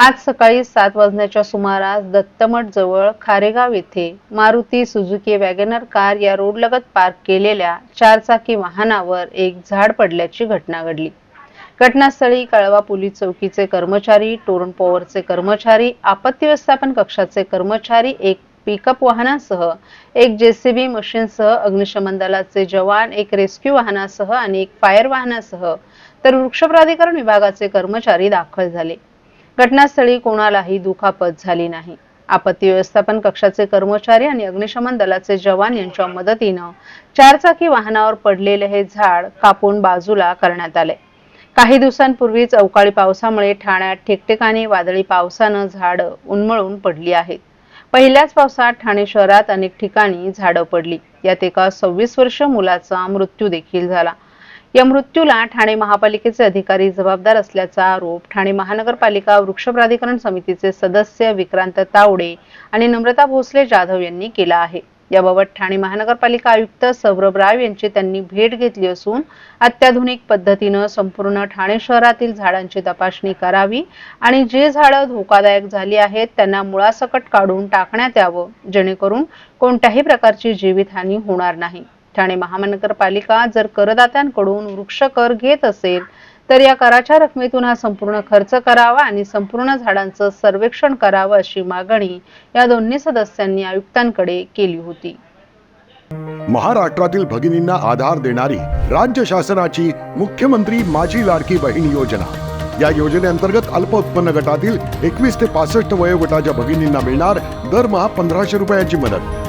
आज सकाळी सात वाजण्याच्या सुमारास दत्तमठ जवळ खारेगाव येथे मारुती सुझुकी वॅगनर कार या रोडलगत पार्क केलेल्या चारचाकी वाहनावर एक झाड पडल्याची घटना घडली. घटनास्थळी कळवा पोलीस चौकीचे कर्मचारी टोरण पॉवरचे कर्मचारी आपत्ती व्यवस्थापन कक्षाचे कर्मचारी एक पिकअप वाहनासह एक जेसीबी मशीनसह अग्निशमन दलाचे जवान एक रेस्क्यू वाहनासह आणि एक फायर वाहनासह तर वृक्ष प्राधिकरण विभागाचे कर्मचारी दाखल झाले. घटनास्थळी कोणालाही दुखापत झाली नाही. आपत्ती व्यवस्थापन कक्षाचे कर्मचारी आणि अग्निशमन दलाचे जवान यांच्या मदतीनं चारचाकी वाहनावर पडलेले हे झाड कापून बाजूला करण्यात आले. काही दिवसांपूर्वीच अवकाळी पावसामुळे ठाण्यात ठिकठिकाणी वादळी पावसानं झाडं उन्मळून पडली आहेत. पहिल्याच पावसात ठाणे शहरात अनेक ठिकाणी झाडं पडली. यात एका सव्वीस वर्ष मुलाचा मृत्यू देखील झाला. या मृत्यूला ठाणे महापालिकेचे अधिकारी जबाबदार असल्याचा आरोप ठाणे महानगरपालिका वृक्ष प्राधिकरण समितीचे सदस्य विक्रांत तावडे आणि नम्रता भोसले जाधव यांनी केला आहे. याबाबत ठाणे महानगरपालिका आयुक्त सौरभ राव यांची त्यांनी भेट घेतली असून अत्याधुनिक पद्धतीनं संपूर्ण ठाणे शहरातील झाडांची तपासणी करावी आणि जे झाडं धोकादायक झाली आहेत त्यांना मुळासकट काढून टाकण्यात यावं जेणेकरून कोणत्याही प्रकारची जीवितहानी होणार नाही. ठाणे महानगरपालिका जर करदात्यांकडून वृक्ष कर घेत असेल तर या कराच्या रकमेतून हा संपूर्ण खर्च करावा आणि संपूर्ण झाडांचं सर्वेक्षण करावं अशी मागणी या दोन्ही सदस्यांनी आयुक्तांकडे केली होती. महाराष्ट्रातील भगिनींना आधार देणारी राज्य शासनाची मुख्यमंत्री माझी लाडकी बहीण योजना. या योजनेअंतर्गत अल्प उत्पन्न गटातील एकवीस ते पासष्ट वयोगटाच्या भगिनींना मिळणार दरमहा पंधराशे रुपयांची मदत.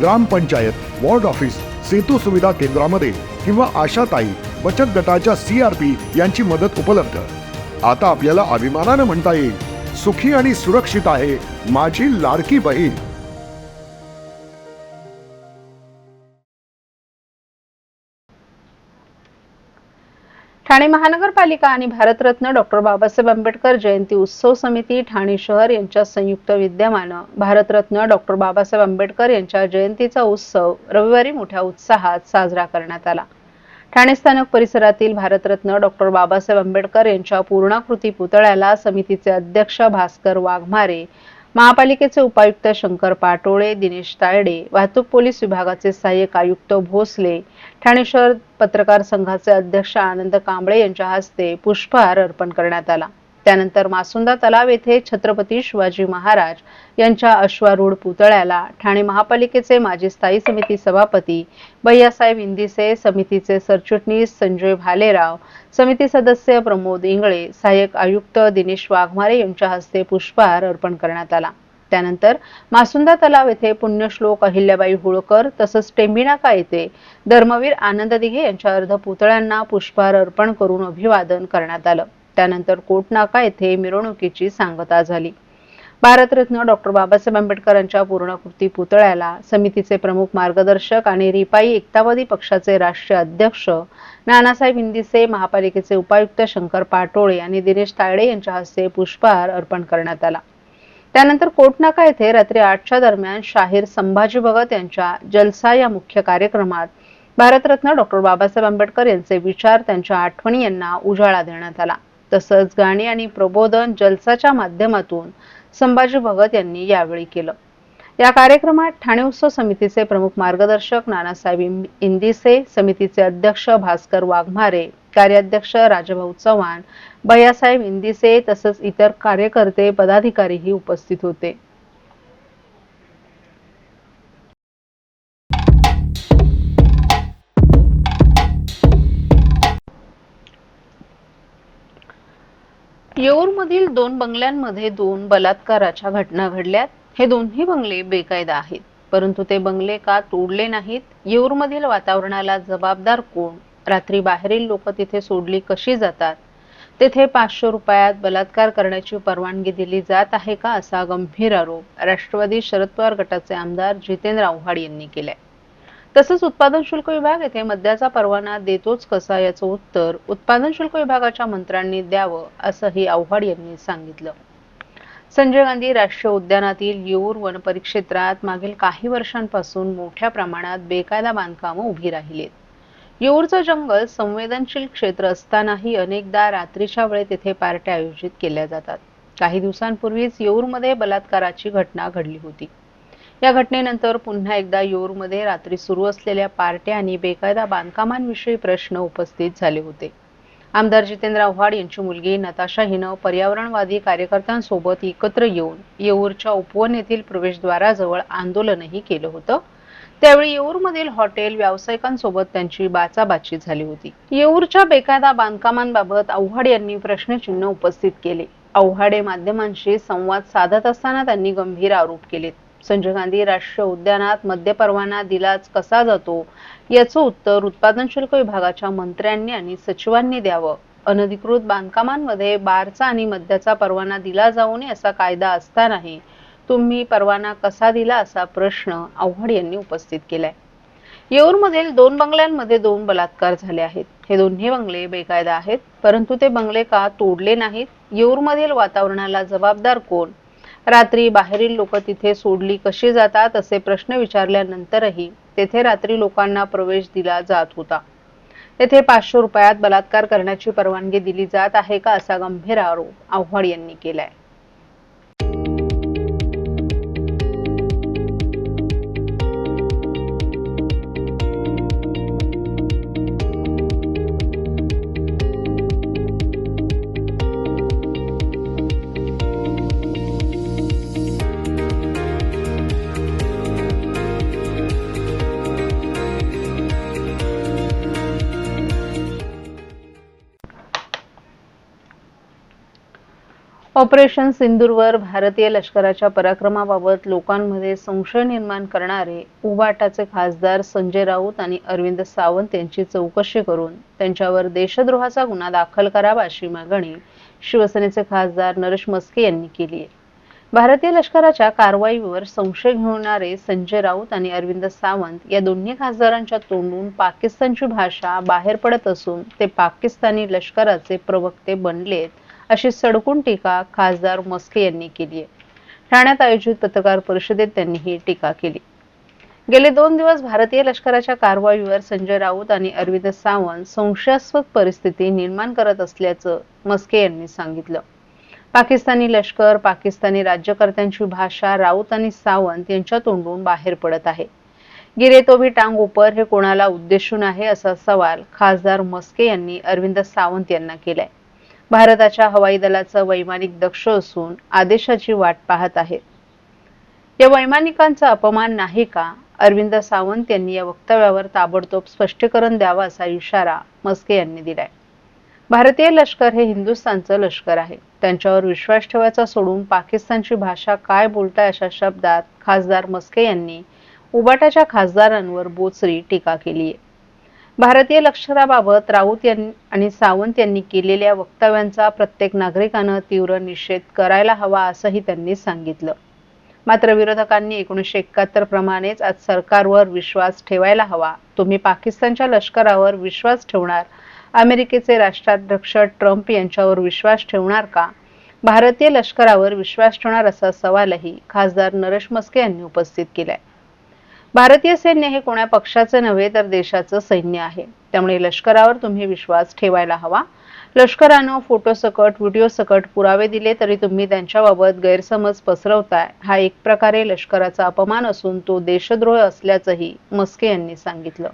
ग्रामपंचायत वॉर्ड ऑफिस सेतू सुविधा केंद्रामध्ये किंवा आशाताई बचत गटाच्या सी आर पी यांची मदत उपलब्ध. आता आपल्याला अभिमानानं म्हणता येईल सुखी आणि सुरक्षित आहे माझी लाडकी बहीण. ठाणे महानगरपालिका आणि भारतरत्न डॉक्टर बाबासाहेब आंबेडकर जयंती उत्सव समिती ठाणे शहर यांच्या संयुक्त विद्यमानं भारतरत्न डॉक्टर बाबासाहेब आंबेडकर यांच्या जयंतीचा उत्सव रविवारी मोठ्या उत्साहात साजरा करण्यात आला. ठाणे स्थानक परिसरातील भारतरत्न डॉक्टर बाबासाहेब आंबेडकर यांच्या पूर्णाकृती पुतळ्याला समितीचे अध्यक्ष भास्कर वाघमारे महापालिकेचे उपायुक्त शंकर पाटोळे दिनेश तायडे वाहतूक पोलीस विभागाचे सहाय्यक आयुक्त भोसले ठाणे शहर पत्रकार संघाचे अध्यक्ष आनंद कांबळे यांच्या हस्ते पुष्पहार अर्पण करण्यात आला. त्यानंतर मासुंदा तलाव येथे छत्रपती शिवाजी महाराज यांच्या अश्वारूढ पुतळ्याला ठाणे महापालिकेचे माजी स्थायी समिती सभापती भैयासाहेब इंदिसे समितीचे सरचिटणीस संजय भालेराव समिती सदस्य प्रमोद इंगळे सहाय्यक आयुक्त दिनेश वाघमारे यांच्या हस्ते पुष्पहार अर्पण करण्यात आला. त्यानंतर मासुंदा तलाव येथे पुण्यश्लोक अहिल्याबाई होळकर तसंच टेंबिनाका येथे धर्मवीर आनंद दिघे यांच्या अर्ध पुतळ्यांना पुष्पहार अर्पण करून अभिवादन करण्यात आलं. त्यानंतर कोटनाका येथे मिरवणुकीची सांगता झाली. भारतरत्न डॉक्टर बाबासाहेब आंबेडकरांच्या पूर्णकृती पुतळ्याला समितीचे प्रमुख मार्गदर्शक आणि रिपाई एकतावादी पक्षाचे राष्ट्रीय अध्यक्ष नानासाहेब इंदिसे महापालिकेचे उपायुक्त शंकर पाटोळे आणि दिनेश तायडे यांच्या हस्ते पुष्पहार अर्पण करण्यात आला. त्यानंतर कोटनाका येथे रात्री आठच्या दरम्यान शाहीर संभाजी भगत यांच्या जलसा या मुख्य कार्यक्रमात भारतरत्न डॉक्टर बाबासाहेब आंबेडकर यांचे विचार त्यांच्या आठवणी यांना उजाळा देण्यात आला. तसंच गाणी आणि प्रबोधन जलसाच्या माध्यमातून संभाजी भगत यांनी यावेळी केलं. या कार्यक्रमात ठाणे उत्सव समितीचे प्रमुख मार्गदर्शक नानासाहेब इंदिसे समितीचे अध्यक्ष भास्कर वाघमारे कार्याध्यक्ष राजभाऊ चव्हाण भैयासाहेब इंदिसे तसंच इतर कार्यकर्ते पदाधिकारीही उपस्थित होते. येऊरमधील दोन बंगल्यांमध्ये दोन बलात्काराच्या घटना घडल्यात. हे दोन्ही बंगले बेकायदा आहेत. परंतु ते बंगले का तोडले नाहीत? येऊरमधील वातावरणाला जबाबदार कोण? रात्री बाहेरील लोक तिथे सोडली कशी जातात? तेथे पाचशे रुपयात बलात्कार करण्याची परवानगी दिली जात आहे का असा गंभीर आरोप राष्ट्रवादी शरद पवार गटाचे आमदार जितेंद्र आव्हाड यांनी केलाय. तसंच उत्पादन शुल्क विभाग येथे मद्याचा परवाना देतोच कसा याचं उत्तर उत्पादन शुल्क विभागाच्या मंत्र्यांनी द्यावं असंही आव्हाड यांनी सांगितलं. संजय गांधी राष्ट्रीय उद्यानातील येऊर वनपरिक्षेत्रात मागील काही वर्षांपासून मोठ्या प्रमाणात बेकायदा बांधकामं उभी राहिलीत. येऊरचं जंगल संवेदनशील क्षेत्र असतानाही अनेकदा रात्रीच्या वेळेत तेथे पार्ट्या आयोजित केल्या जातात. काही दिवसांपूर्वीच येऊरमध्ये बलात्काराची घटना घडली होती. या घटनेनंतर पुन्हा एकदा येऊरमध्ये रात्री सुरू असलेल्या पार्ट्या आणि बेकायदा बांधकामांविषयी प्रश्न उपस्थित झाले होते. आमदार जितेंद्र आव्हाड यांची मुलगी नताशा हिनं पर्यावरणवादी कार्यकर्त्यांसोबत एकत्र येऊन येऊरच्या उपवन येथील प्रवेशद्वाराजवळ आंदोलनही केलं होतं. त्यावेळी येऊरमधील हॉटेल व्यावसायिकांसोबत त्यांची बाचाबाची झाली होती. येऊरच्या बेकायदा बांधकामांबाबत आव्हाड यांनी प्रश्नचिन्ह उपस्थित केले. आव्हाडे माध्यमांशी संवाद साधत असताना त्यांनी गंभीर आरोप केलेत. संजय गांधी राष्ट्रीय उद्यानात मद्य परवाना दिलाच कसा जातो याचं उत्तर उत्पादन शुल्क विभागाच्या मंत्र्यांनी आणि सचिवांनी द्यावं. अनधिकृत बांधकामांमध्ये बारचा आणि मद्याचा परवाना दिला जाऊ नये असा कायदा असतानाही तुम्ही परवाना कसा दिला असा प्रश्न आव्हाड यांनी उपस्थित केलाय. येऊरमधील दोन बंगल्यांमध्ये दोन बलात्कार झाले आहेत. हे दोन्ही बंगले बेकायदा आहेत परंतु ते बंगले का तोडले नाहीत? येऊरमधील वातावरणाला जबाबदार कोण? रात्री बाहेरील लोक तिथे सोडली कशी जातात असे प्रश्न विचारल्यानंतरही तेथे रात्री लोकांना प्रवेश दिला जात होता. तेथे पाचशे रुपयात बलात्कार करण्याची परवानगी दिली जात आहे का असा गंभीर आरोप आव्हाड यांनी केलाय. ऑपरेशन सिंदूरवर भारतीय लष्कराच्या पराक्रमाबाबत लोकांमध्ये संशय निर्माण करणारे उबाटाचे खासदार संजय राऊत आणि अरविंद सावंत यांची चौकशी करून त्यांच्यावर देशद्रोहाचा गुन्हा दाखल करावा अशी मागणी शिवसेनेचे खासदार नरेश मस्के यांनी केली आहे. भारतीय लष्कराच्या कारवाईवर संशय घेणारे संजय राऊत आणि अरविंद सावंत या दोन्ही खासदारांच्या तोंडून पाकिस्तानची भाषा बाहेर पडत असून ते पाकिस्तानी लष्कराचे प्रवक्ते बनलेत अशी सडकून टीका खासदार मस्के यांनी केली आहे. ठाण्यात आयोजित पत्रकार परिषदेत त्यांनी ही टीका केली. गेले दोन दिवस भारतीय लष्कराच्या कारवाईवर संजय राऊत आणि अरविंद सावंत संशयास्पद परिस्थिती निर्माण करत असल्याचं मस्के यांनी सांगितलं. पाकिस्तानी लष्कर पाकिस्तानी राज्यकर्त्यांची भाषा राऊत आणि सावंत यांच्या तोंडून बाहेर पडत आहे. गिरे तो भी टांग उपर हे कोणाला उद्देशून आहे असा सवाल खासदार मस्के यांनी अरविंद सावंत यांना केलाय. भारताच्या हवाई दलाचं वैमानिक दक्ष असून आदेशाची वाट पाहत आहेत या वैमानिकांचा अपमान नाही का? अरविंद सावंत यांनी या वक्तव्यावर ताबडतोब स्पष्टीकरण द्यावा असा इशारा मस्के यांनी दिलाय. भारतीय लष्कर हे हिंदुस्थानचं लष्कर आहे. त्यांच्यावर विश्वास ठेवायचा सोडून पाकिस्तानची भाषा काय बोलताय अशा शब्दात खासदार मस्के यांनी उबाटाच्या खासदारांवर बोचरी टीका केली आहे भारतीय लष्कराबाबत राऊत यांनी आणि सावंत यांनी केलेल्या वक्तव्यांचा प्रत्येक नागरिकानं तीव्र निषेध करायला हवा असंही त्यांनी सांगितलं. मात्र विरोधकांनी एकोणीसशे एकाहत्तर प्रमाणेच आज सरकारवर विश्वास ठेवायला हवा. तुम्ही पाकिस्तानच्या लष्करावर विश्वास ठेवणार? अमेरिकेचे राष्ट्राध्यक्ष ट्रम्प यांच्यावर विश्वास ठेवणार का? भारतीय लष्करावर विश्वास ठेवणार असा सवालही खासदार नरेश मस्के यांनी उपस्थित केलाय. भारतीय सैन्य हे कोण्या पक्षाचं नव्हे तर देशाचं सैन्य आहे. त्यामुळे लष्करावर तुम्ही विश्वास ठेवायला हवा. लष्करानं फोटो सकट व्हिडिओ सकट पुरावे दिले तरी तुम्ही त्यांच्याबाबत गैरसमज पसरवताय. हा एक प्रकारे लष्कराचा अपमान असून तो देशद्रोह असल्याचंही मस्के यांनी सांगितलं.